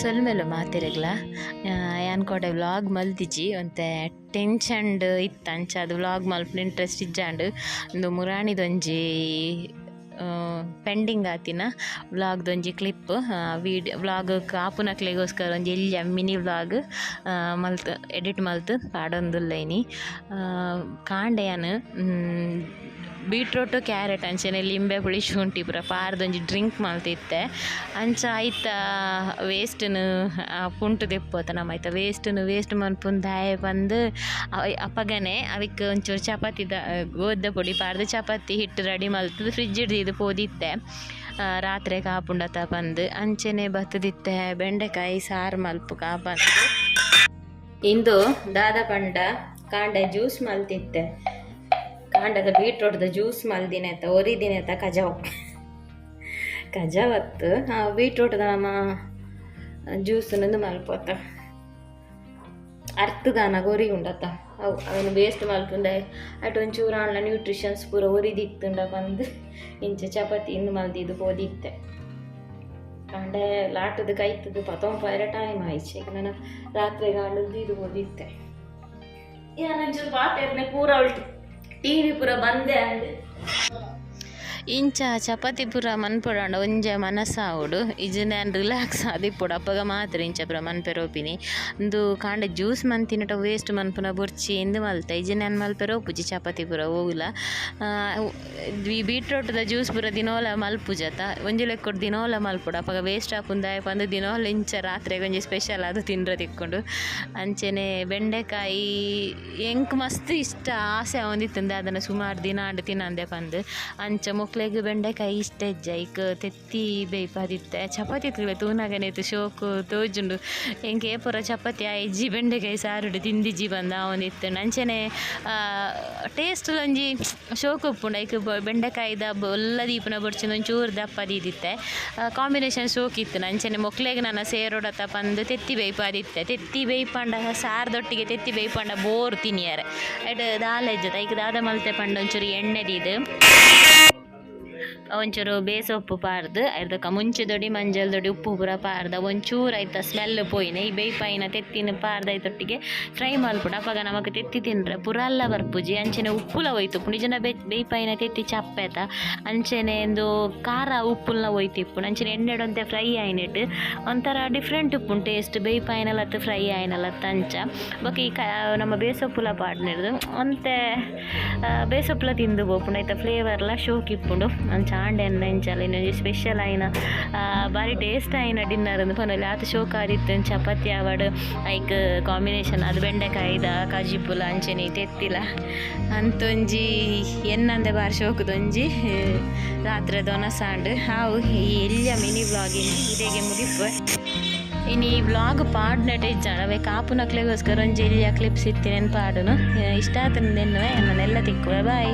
ಸೊಲ್ಮೆಲು ಏನು ಯಾನ್ಕೊಡೆ ವ್ಲಾಗ್ ಮಲ್ತಿಜಿ ಒಂತೆ ಟೆನ್ಷನ್ಡ್ ಇತ್ತ ಅಂಚ ಅದು ವ್ಲಾಗ್ ಮಲ್ಪುನ ಇಂಟ್ರೆಸ್ಟ್ ಇಜ್ಜಾಂಡ್. ಉಂದು ಮುರಾಣಿದೊಂಜಿ ಪೆಂಡಿಂಗ್ ಆತಿನ ವ್ಲಾಗ್ದೊಂಜಿ ಕ್ಲಿಪ್ ವೀಡಿಯೋ ವ್ಲಾಗ್ ಕಾಪುನಕ್ಲೆಗೋಸ್ಕರ ಒಂಜಿ ಎಲ್ಲಿ ಮಿನಿ ವ್ಲಾಗ್ ಮಲ್ತ್, ಎಡಿಟ್ ಮಲ್ತ್ ಪಾಡೊಂದುಲ್ಲೈನಿ. ಕಾಂಡೆಯನ್ ಬೀಟ್ರೋಟು, ಕ್ಯಾರೆಟ್, ಅಂಚೆನೆ, ಲಿಂಬೆ, ಹುಳಿ, ಶುಂಠಿ ಪೂರ ಪಾರ್ದೊಂಜಿ ಡ್ರಿಂಕ್ ಮಲ್ತಿತ್ತೆ ಅಂಚ ಆಯ್ತ ವೇಸ್ಟ್ನು ಪುಂಟು ದೆಪ್ಪೋತ ನಮ್ಮ ಆಯ್ತ. ವೇಸ್ಟ್ನು, ವೇಸ್ಟ್ ಮನ್ಪುನ್ ದಾಯ ಬಂದು ಅಪ್ಪಗನೆ ಅವಿಕ್ ಒಂಚೂರು ಚಪಾತಿ ದ ಗೋದ ಪುಡಿ, ಪಾರ್ದು ಚಪಾತಿ ಹಿಟ್ಟು ರೆಡಿ ಮಲ್ತು ಫ್ರಿಜ್ ಹಿಡ್ದಿದ್ದು ಪೋದಿತ್ತೆ. ರಾತ್ರಿ ಕಾಪುಂಡತ ಬಂದು ಅಂಚೆನೆ ಬತ್ತದಿತ್ತೆ ಬೆಂಡೆಕಾಯಿ, ಸಾರು ಮಲ್ಪು ಕಾಪಂದು ಇಂದು ದಾದ ಪಂಡ ಕಾಂಡ ಜ್ಯೂಸ್ ಮಲ್ತಿತ್ತೆ. ಕಾಂಡದ ಬೀಟ್ರೋಟ್ದ ಜ್ಯೂಸ್ ಮಲ್ದಿನೆತ ಒರಿದಿನೆತ ಕಜಾವ್. ಕಜಾವತ್ತು ಬೀಟ್ರೋಟ್ದ ನಮ್ಮ ಜ್ಯೂಸ್ ನಂದು ಮಲ್ಪೋತ ಅರ್ಥದಾನ ಗೊರಿ ಉಂಡತ್ತ. ಅವು ಅವನು ಬೇಸ್ಟ್ ಮಲ್ಪುಂಡ. ಅಟ್ ಒಂಚೂರು ಆನ್ಲ ನ್ಯೂಟ್ರಿಷನ್ಸ್ ಪೂರ ಒರಿದಿತ್ತುಂಡ ಬಂದು ಇಂಚ ಚಪಾತಿ ಇಂದು ಮಲ್ದಿದ್ದು ಪೋದಿತ್ತೆ ಕಾಂಡೆ ಲಾಟದ ಕೈತದ್ದು ಪತೊಂಬ ಪೈರ ಟೈಮ್ ಆಯ್ತು. ಈಗ ನಾನು ರಾತ್ರಿ ಗಾಂಡದ್ದು ಇದು ಓದಿತ್ತೆ ಏನಂಚೂರು ಪಾತೆರ್ನೆ ಪೂರ ಉಲ್ಟಿ. ಟಿ ವಿ ಪೂರ ಬಂದೆ ಅಂಡ್ ಇಂಚ ಚಪಾತಿ ಪೂರ ಮನ್ಪೊಡಾಂಡ, ಒಂಜ ಮನಸ್ಸಾವುಡು. ಇಜು ನಾನು ರಿಲ್ಯಾಕ್ಸ್ ಆದಿಪ್ಪುಡು. ಅಪ್ಪಗ ಮಾತ್ರ ಇಂಚ ಪೂರ ಮನ್ಪೆರೋಪಿನಿ. ಇಂದು ಕಾಂಡ ಜ್ಯೂಸ್ ಮನ್ತಿನಟ, ವೇಸ್ಟ್ ಮನ್ಪುನ ಬೊರ್ಚಿ ಇಂದು ಮಲ್ತ. ಇಜು ನಾನು ಮಲ್ಪೆರೋಪುಜಿ ಚಪಾತಿ ಪೂರ ಹೋಗಿಲ್ಲ ಈ ಬೀಟ್ರೋಟ್ದ ಜ್ಯೂಸ್ ಪೂರ ದಿನೋಲ ಮಲ್ಪುಜತ ಒಂಜಿ ಲೆಕ್ಕೊಟ್ಟು ದಿನೋಲ ಮಲ್ಪುಡು. ಅಪ್ಪಗ ವೇಸ್ಟ್ ಆಪುಂದಾಯ ಅಂದ್ರೆ ದಿನೋಲ ಇಂಚ ರಾತ್ರಿಗೆ ಒಂಜಿ ಸ್ಪೆಷಲ್ ಅದು ತಿಂಡ್ರೆ ತಿಕ್ಕೊಂಡು. ಅಂಚೆನೆ ಬೆಂಡೆಕಾಯಿ, ಎಂಕ್ ಮಸ್ತ್ ಇಷ್ಟ ಆಸೆ ಒಂದಿತ್ತಂದೆ ಅದನ್ನು ಸುಮಾರು ದಿನ ಆಂಡ್ ತಿನ್ನಂದೆ ಪಂದು ಅಂಚ ಮೊಕ್ಲೆಗ್ ಬೆಂಡೆಕಾಯಿ ಇಷ್ಟ ಜೈಕ್ ತೆತ್ತಿ ಬೇಯ್ಪಾದಿತ್ತೆ ಚಪಾತಿ ತಿಳ್ಳೆ ತೂನಾಗನೇತು ಶೋಕು ತೋಜುಂಡು ಎಂಕೆ ಪೂರ ಚಪಾತಿ, ಆ ಇಜ್ಜಿ ಬೆಂಡೆಕಾಯಿ ಸಾರುಡು ತಿಂದಿಜ್ಜಿ ಬಂದ ಅವನಿತ್ತು ನಂಚನೆ ಟೇಸ್ಟ್ ಒಂಜಿ ಶೋಕು ಉಪ್ಪುಂಡು. ಐಕ್ ಬೆಂಡೆಕಾಯಿದ ಒಲ್ಲ ದೀಪನ ಬೊಡ್ಚಿನ ಒಂಚೂರು ದಪ್ಪ ದೀದಿತ್ತೆ. ಕಾಂಬಿನೇಷನ್ ಶೋಕಿತ್ತು ಇತ್ತು. ಮೊಕ್ಲೆಗ್ ನನ್ನ ಸೇರೋಡತ್ತ ಬಂದು ತೆತ್ತಿ ಬೇಯ್ಪಾದಿತ್ತೆ ತೆತ್ತಿ ಬೇಯ್ಪಂಡ, ಸಾರ್ದೊಟ್ಟಿಗೆ ತೆತ್ತಿ ಬೇಯ್ಪಂಡ ಬೋರ್ ತಿನಿಯಾರೆ. ಎಡ್ ದಾಲೆಜ್ಜದ ಐಕ್ ದಾದ ಮಲ್ತೆ ಪಂಡ ಒಂಚೂರು ಎಣ್ಣೆ ದೀದು. ಒಂಚೂರು ಬೇಸೊಪ್ಪು ಪಾರ್ದು ದೊಡಿ, ಮಂಜಲ್ ಮಂಜಲ್ದೊಡಿ ಉಪ್ಪು ಪೂರ ಪಾರ್ದ, ಒಂಚೂರು ಆಯ್ತ ಸ್ಮೆಲ್ ಪೋಯಿನ. ಈ ಬೇಯ್ಪಾಯಿನ ತೆತ್ತಿನ ಪಾರ್ದ ಐತೊಟ್ಟಿಗೆ ಫ್ರೈ ಮಾಡ್ಬಿಟ್ಟು ಅಪ್ಪಾಗ ನಮಗೆ ತೆತ್ತಿ ತಿಂದ್ರೆ ಪುರಲ್ಲ ಬರ್ಪುಜಿ. ಅಂಚೆನೆ ಉಪ್ಪುಲ ಹೋಯ್ತು. ನಿಜನ ಬೇ ಬೇಯ್ಪಾಯಿನ ತೆತ್ತಿ ಚಪ್ಪೆತ. ಅಂಚೆನೆ ಒಂದು ಖಾರ ಉಪ್ಪುಲ್ನ ಹೋಯ್ತಿಪ್ಪು ಅಂಚೆನೆ ಎಣ್ಣೆಡೊಂತೆ ಫ್ರೈ ಆಯ್ನಿಟ್ಟು ಒಂಥರ ಡಿಫ್ರೆಂಟ್ ಉಪ್ಪು ಟೇಸ್ಟ್ ಬೇಯ್ಪಾಯಿನಲತ್ತು ಫ್ರೈ ಆಯ್ನಲತ್ತು ಅಂಚ. ಬಕ್ ಈ ಕ ನಮ್ಮ ಬೇಸೊಪ್ಪುಲ ಪಾಡ್ನಿಡ್ದು ಅಂತೆ ಬೇಸೊಪ್ಪುಲ ತಿಂದು ಬೋಪುಂಡು ಆಯ್ತಾ ಫ್ಲೇವರ್ಲ ಶೋಕ್ ಇನ್ನೊಂದು ಸ್ಪೆಷಲ್ ಆ, ಬಾರಿ ಟೇಸ್ಟ್ ಆಯ್ನ ಡಿನ್ನರ್ ಅಂದು ಪನೊಲಿ ಆತ ಶೋಕ್ ಆದಿತ್ತು ಚಪಾತಿ ಆವಡ್ ಐಕ್ ಕಾಂಬಿನೇಷನ್ ಅದು ಬೆಂಡೆಕಾಯಿದ ಕಾಜಿಪುಲ ಅಂಚೆನಿ ತೆತ್ತಿಲ. ಅಂತೊಂಜಿ ಎನ್ನಂದೆ ಬಾರಿ ಶೋಕದೊಂಜಿ ರಾತ್ರಿ ದೊನಸಾಂಡ್ ಹಾವು ಈ ಎಲ್ಲಿಯ ಮಿನಿ ವ್ಲಾಗಿನ ಇದೇಗೆ ಮುಗಿಪು ಇನ್ನು ಈ ವ್ಲಾಗ್ ಪಾಡ್ನಟ ಇಜ್ಜಾಣ ಅವೇ ಕಾಪು ನಕ್ಲೆಗೋಸ್ಕರ ಒಂಜಿ ಎಲ್ಲಿಯ ಕ್ಲಿಪ್ಸ್ ಇತ್ತಿನೇನು ಪಾಡುನು ಇಷ್ಟ ಆತಂದೆನ್ನುವೆ ನನ್ನೆಲ್ಲ ತಿಕ್ಕುವೆ. ಬಾಯ್